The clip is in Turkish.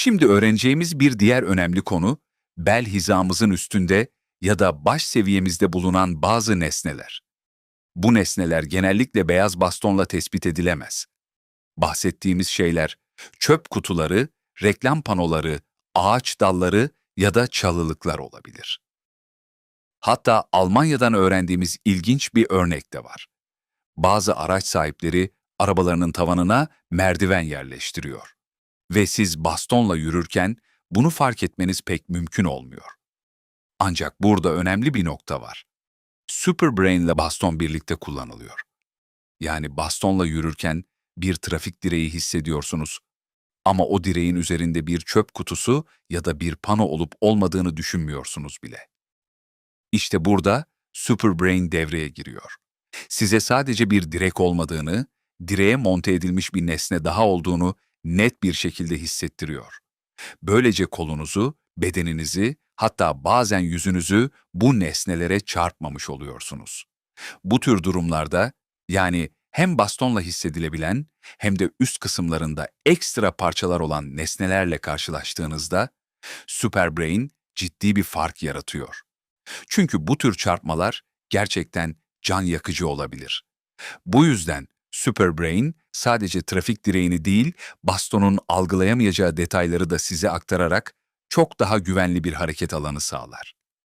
Şimdi öğreneceğimiz bir diğer önemli konu, bel hizamızın üstünde ya da baş seviyemizde bulunan bazı nesneler. Bu nesneler genellikle beyaz bastonla tespit edilemez. Bahsettiğimiz şeyler, çöp kutuları, reklam panoları, ağaç dalları ya da çalılıklar olabilir. Hatta Almanya'dan öğrendiğimiz ilginç bir örnek de var. Bazı araç sahipleri arabalarının tavanına merdiven yerleştiriyor. Ve siz bastonla yürürken bunu fark etmeniz pek mümkün olmuyor. Ancak burada önemli bir nokta var. Superbrain ile baston birlikte kullanılıyor. Yani bastonla yürürken bir trafik direği hissediyorsunuz ama o direğin üzerinde bir çöp kutusu ya da bir pano olup olmadığını düşünmüyorsunuz bile. İşte burada Superbrain devreye giriyor. Size sadece bir direk olmadığını, direğe monte edilmiş bir nesne daha olduğunu net bir şekilde hissettiriyor. Böylece kolunuzu, bedeninizi, hatta bazen yüzünüzü bu nesnelere çarpmamış oluyorsunuz. Bu tür durumlarda, yani hem bastonla hissedilebilen hem de üst kısımlarında ekstra parçalar olan nesnelerle karşılaştığınızda, Superbrain ciddi bir fark yaratıyor. Çünkü bu tür çarpmalar gerçekten can yakıcı olabilir. Bu yüzden Superbrain sadece trafik direğini değil, bastonun algılayamayacağı detayları da size aktararak çok daha güvenli bir hareket alanı sağlar.